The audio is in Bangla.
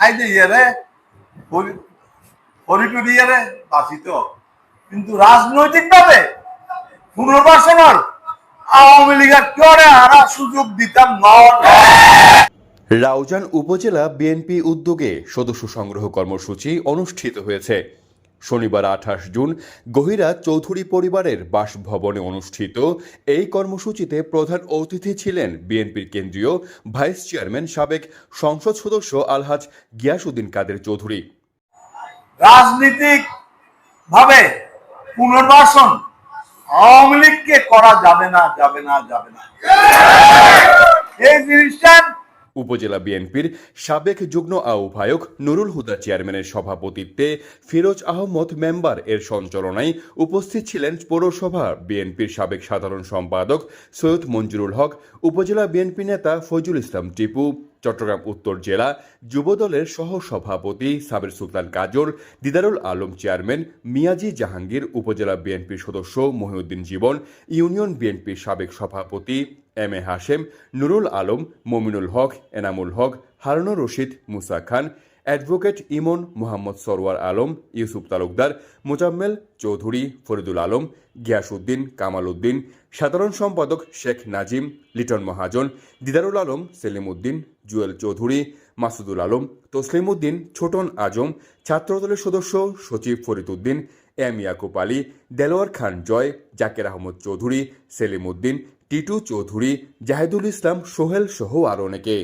খাই দিয়ে রে হরিটু দিয়ে রে বাঁচিত কিন্তু রাজনৈতিক ভাবে পুনর্বাসনের আওয়ামী লীগের চরে হারা সুযোগ দিতাম না। রাউজান উপজেলা বিএনপি উদ্যোগে সদস্য সংগ্রহ কর্মসূচি অনুষ্ঠিত হয়েছে। শনিবার আঠাশ জুন গহিরা চৌধুরী পরিবারের বাসভবনে অনুষ্ঠিত এই কর্মসূচিতে প্রধান অতিথি ছিলেন বিএনপির কেন্দ্রীয় ভাইস চেয়ারম্যান সাবেক সংসদ সদস্য আলহাজ গিয়াসউদ্দিন কাদের চৌধুরী। রাজনীতিক ভাবে পুনর্বাসন আওয়ামী লীগকে করা যাবে না যাবে না যাবে না। এই জিনিসটা উপজেলা বিএনপির সাবেক যুগ্ম আহ্বায়ক নুরুল হুদা চেয়ারম্যানের সভাপতিত্বে ফিরোজ আহমদ মেম্বার এর সঞ্চালনায় উপস্থিত ছিলেন পৌরসভা বিএনপির সাবেক সাধারণ সম্পাদক সৈয়দ মঞ্জুরুল হক, উপজেলা বিএনপি নেতা ফজুল ইসলাম টিপু। চট্টগ্রাম উত্তর জেলা যুবদলের সহসভাপতি সাবের সুলতান কাজল, দিদারুল আলম চেয়ারম্যান মিয়াজি জাহাঙ্গীর, উপজেলা বিএনপির সদস্য মহিউদ্দিন জীবন, ইউনিয়ন বিএনপির সাবেক সভাপতি M A Hashem, Nurul Alam, Mominul Haque, Enamul Haque Harunur Rashid, Musa Khan, advocate Emon Mohammad Sarwar Alam, Yusuf Talukdar, Mozammel Chowdhury, Faridul Alam, Giasuddin Kamal Uddin সাধারণ সম্পাদক শেখ নাজিম, লিটন মহাজন, দিদারুল আলম সেলিম উদ্দিন জুয়েল চৌধুরী, মাসুদুল আলম তসলিম উদ্দিন ছোটন আজম, ছাত্রদলের সদস্য সচিব ফরিদ উদ্দিন এম ইয়াকুব আলী, দেলোয়ার খান জয়, জাকের আহমদ চৌধুরী সেলিম উদ্দিন টিটু চৌধুরী, জাহিদুল ইসলাম সোহেল সহ আরও অনেকে।